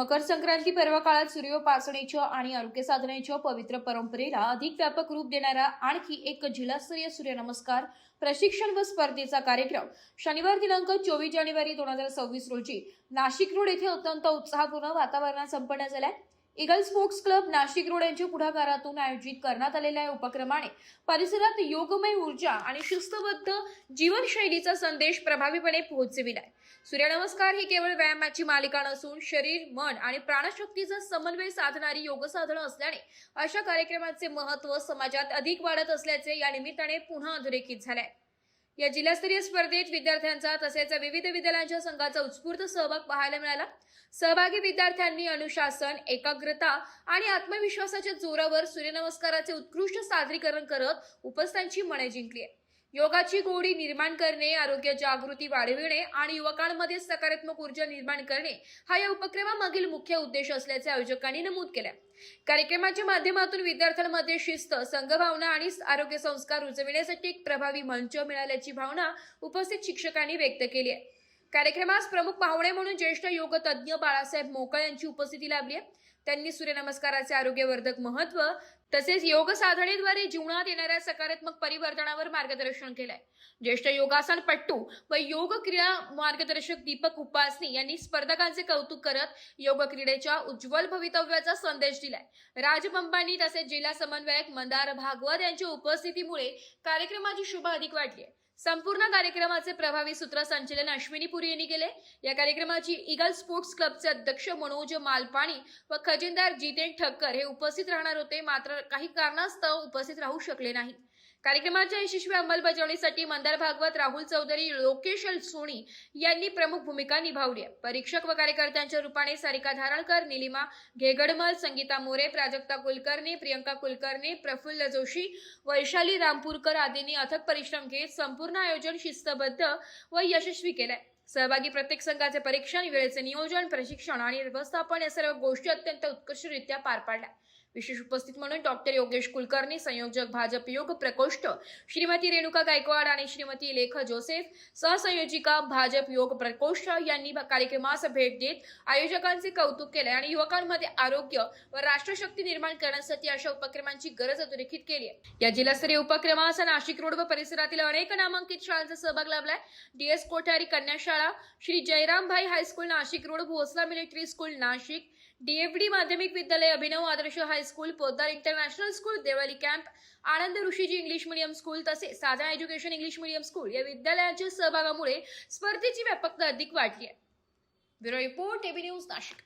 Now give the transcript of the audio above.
मकर संक्रांती पर्व काळात सूर्योपासनेच्या आणि आरोग्य साधनेच्या पवित्र परंपरेला अधिक व्यापक रूप देणारा आणखी एक जिल्हास्तरीय सूर्यनमस्कार प्रशिक्षण व स्पर्धेचा कार्यक्रम शनिवार दिनांक चोवीस जानेवारी दोन हजार सव्वीस रोजी नाशिक रोड येथे अत्यंत उत्साहपूर्ण वातावरणात संपन्न झालाय. Eagle sports club Nashik road यांच्या पुढाकारातून आयोजित करण्यात आलेल्या या उपक्रमाने परिसरात योगमय ऊर्जा आणि शिस्तबद्ध जीवनशैलीचा संदेश प्रभावीपणे पोहोचविलाय. सूर्यनमस्कार ही केवळ व्यायामाची मालिका नसून शरीर मन आणि प्राणशक्तीचा समन्वय साधणारी योगसाधनं असल्याने अशा कार्यक्रमाचे महत्त्व समाजात अधिक वाढत असल्याचे या निमित्ताने पुन्हा अधोरेखित झाले आहे या जिल्हास्तरीय स्पर्धेत विद्यार्थ्यांचा तसेच विविध विद्यालयांच्या संघाचा उत्स्फूर्त सहभाग पाहायला मिळाला. सहभागी विद्यार्थ्यांनी अनुशासन एकाग्रता आणि आत्मविश्वासाच्या जोरावर सूर्यनमस्काराचे उत्कृष्ट सादरीकरण करत उपस्थांची मने जिंकली. आहे योगाची गोडी निर्माण करणे आरोग्य जागृती वाढविणे आणि युवकांमध्ये सकारात्मक ऊर्जा निर्माण करणे हा या उपक्रमामागील मुख्य उद्देश असल्याचे आयोजकांनी नमूद केले कार्यक्रमाच्या माध्यमातून विद्यार्थ्यांमध्ये शिस्त संघभावना आणि आरोग्य संस्कार रुजविण्यासाठी एक प्रभावी मंच मिळाल्याची भावना उपस्थित शिक्षकांनी व्यक्त केली आहे. कार्यक्रमास प्रमुख पाहुणे म्हणून ज्येष्ठ योग तज्ज्ञ बाळासाहेब मोकळ यांची उपस्थिती लाभली आहे. त्यांनी सूर्यनमस्काराचे आरोग्यवर्धक महत्त्व तसेच योग साधनेद्वारे जीवनात येणाऱ्या सकारात्मक परिवर्तनावर मार्गदर्शन केलंय. ज्येष्ठ योगासन पट्टू व योग क्रीडा मार्गदर्शक दीपक उपासनी यांनी स्पर्धकांचे कौतुक करत योग क्रीडेच्या उज्ज्वल भवितव्याचा संदेश दिलाय. राजबंबांनी तसेच जिल्हा समन्वयक मंदार भागवत यांच्या उपस्थितीमुळे कार्यक्रमाची शुभा अधिक वाढली आहे. संपूर्ण कार्यक्रमाचे प्रभावी सूत्रसंचलन अश्विनी पुरी यांनी केले. या कार्यक्रमाची इगल स्पोर्ट्स क्लबचे अध्यक्ष मनोज मालपाणी व खजिनदार जितेन ठक्कर हे उपस्थित राहणार होते. मात्र काही कारणास्तव उपस्थित राहू शकले नाही. कार्यक्रमाच्या यशस्वी अंमलबजावणीसाठी मंदार भागवत राहुल चौधरी लोकेश सोनी यांनी प्रमुख भूमिका निभावली आहे. परीक्षक व कार्यकर्त्यांच्या रूपाने सारिका धारणकर निलिमा घेगडमल संगीता मोरे प्राजक्ता कुलकर्णी प्रियंका कुलकर्णी प्रफुल्ल जोशी वैशाली रामपूरकर आदींनी अथक परिश्रम घेत संपूर्ण आयोजन शिस्तबद्ध व यशस्वी केलंय. सहभागी प्रत्येक संघाचे परीक्षण वेळेचे नियोजन प्रशिक्षण आणि व्यवस्थापन या सर्व गोष्टी अत्यंत उत्कृष्टरित्या पार पाडल्या. विशेष उपस्थित म्हणून डॉक्टर योगेश कुलकर्णी संयोजक भाजप योग प्रकोष्ठ श्रीमती रेणुका गायकवाड आणि श्रीमती लेखा जोसेफ सहसंयोजिका भाजप योग प्रकोष्ठ यांनी कार्यक्रमास भेट देत आयोजकांचे कौतुक केले आणि युवकांमध्ये आरोग्य व राष्ट्रशक्ती निर्माण करण्यासाठी अशा उपक्रमांची गरज अधोरेखित केली आहे. या जिल्हास्तरीय उपक्रमास नाशिक रोड व परिसरातील अनेक नामांकित शाळांचा सहभाग लाभलाय. डीएस कोठारी कन्या शाळा Shri Jayrambhai high school Nashik road Bhosala military school Nashik DFD माध्यमिक विद्यालय Abhinav Adarsh high high school Poddar international school Deolali camp Anand Rishiji English medium school तसेच साधा एज्युकेशन इंग्लिश मिडियम स्कूल या विद्यालयाच्या सहभागामुळे स्पर्धेची व्यापकता अधिक वाढली आहे. Bureau report AB news Nashik.